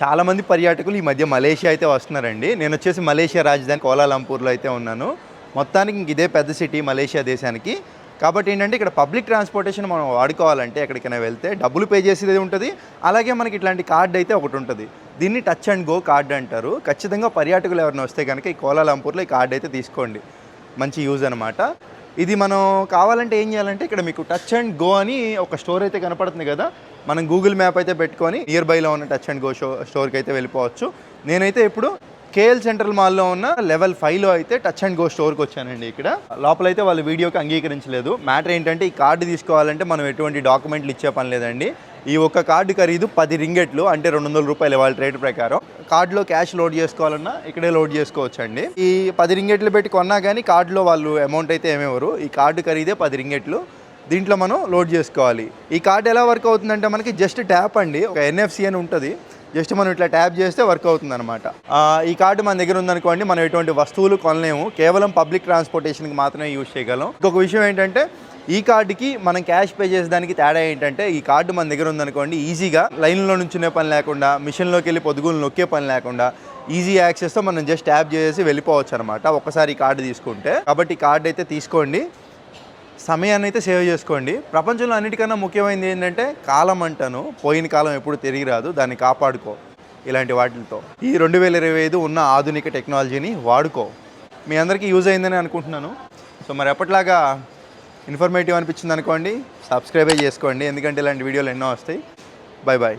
చాలామంది పర్యాటకులు ఈ మధ్య మలేషియా అయితే వస్తున్నారండి. నేను వచ్చేసి మలేషియా రాజధాని కోలాలంపూర్లో అయితే ఉన్నాను. మొత్తానికి ఇంక ఇదే పెద్ద సిటీ మలేషియా దేశానికి. కాబట్టి ఏంటంటే ఇక్కడ పబ్లిక్ ట్రాన్స్పోర్టేషన్ మనం వాడుకోవాలంటే ఎక్కడికైనా వెళ్తే డబ్బులు పే చేసేది ఉంటుంది. అలాగే మనకి ఇట్లాంటి కార్డు అయితే ఒకటి ఉంటుంది. దీన్ని టచ్ అండ్ గో కార్డ్ అంటారు. ఖచ్చితంగా పర్యాటకులు ఎవరైనా వస్తే కనుక ఈ కోలాలంపూర్లో ఈ కార్డు అయితే తీసుకోండి. మంచి యూజ్ అనమాట. ఇది మనం కావాలంటే ఏం చేయాలంటే ఇక్కడ మీకు టచ్ అండ్ గో అని ఒక స్టోర్ అయితే కనపడుతుంది కదా. మనం గూగుల్ మ్యాప్ అయితే పెట్టుకొని నియర్ బైలో ఉన్న టచ్ అండ్ గో షో స్టోర్కి అయితే వెళ్ళిపోవచ్చు. నేనైతే ఇప్పుడు కేఎల్ సెంట్రల్ మాల్లో ఉన్న లెవెల్ ఫైవ్లో అయితే టచ్ అండ్ గో స్టోర్కి వచ్చానండి ఇక్కడ. లోపలైతే వాళ్ళు వీడియోకి అంగీకరించలేదు. మ్యాటర్ ఏంటంటే ఈ కార్డు తీసుకోవాలంటే మనం ఎటువంటి డాక్యుమెంట్లు ఇచ్చే పని లేదండి. ఈ ఒక్క కార్డు ఖరీదు పది రింగెట్లు అంటే రెండు వందల రూపాయలు వాళ్ళ రేటు ప్రకారం. కార్డులో క్యాష్ లోడ్ చేసుకోవాలన్నా ఇక్కడే లోడ్ చేసుకోవచ్చు అండి ఈ పది రింగెట్లు పెట్టి కొన్నా కానీ కార్డులో వాళ్ళు అమౌంట్ అయితే ఏమేవారు? ఈ కార్డు ఖరీదే పది రింగెట్లు. దీంట్లో మనం లోడ్ చేసుకోవాలి. ఈ కార్డు ఎలా వర్క్ అవుతుందంటే మనకి జస్ట్ ట్యాప్ అండి. ఒక ఎన్ఎఫ్సి అని ఉంటుంది. జస్ట్ మనం ఇట్లా ట్యాప్ చేస్తే వర్క్ అవుతుంది అనమాట ఈ కార్డు మన దగ్గర ఉందనుకోండి మనం ఎటువంటి వస్తువులు కొనలేము. కేవలం పబ్లిక్ ట్రాన్స్పోర్టేషన్కి మాత్రమే యూజ్ చేయగలం. ఇంకొక విషయం ఏంటంటే ఈ కార్డుకి మనం క్యాష్ పే చేసేదానికి తేడా ఏంటంటే ఈ కార్డు మన దగ్గర ఉందనుకోండి ఈజీగా లైన్లో నుంచునే పని లేకుండా మిషన్లోకి వెళ్ళి పొదుగులు నొక్కే పని లేకుండా ఈజీ యాక్సెస్తో మనం జస్ట్ ట్యాప్ చేసి వెళ్ళిపోవచ్చు అనమాట ఒక్కసారి ఈ కార్డు తీసుకుంటే. కాబట్టి ఈ కార్డు అయితే తీసుకోండి. సమయాన్ని అయితే సేవ్ చేసుకోండి. ప్రపంచంలో అన్నిటికన్నా ముఖ్యమైనది ఏంటంటే కాలం అంటాను. పోయిన కాలం ఎప్పుడు తిరిగి రాదు. దాన్ని కాపాడుకో ఇలాంటి వాటితో ఈ రెండు వేల ఇరవై ఐదు ఉన్న ఆధునిక టెక్నాలజీని వాడుకో. మీ అందరికీ యూజ్ అయిందని అనుకుంటున్నాను. సో మరి ఎప్పటిలాగా ఇన్ఫర్మేటివ్ అనిపించింది అనుకోండి సబ్స్క్రైబే చేసుకోండి. ఎందుకంటే ఇలాంటి వీడియోలు ఎన్నో వస్తాయి. Bye bye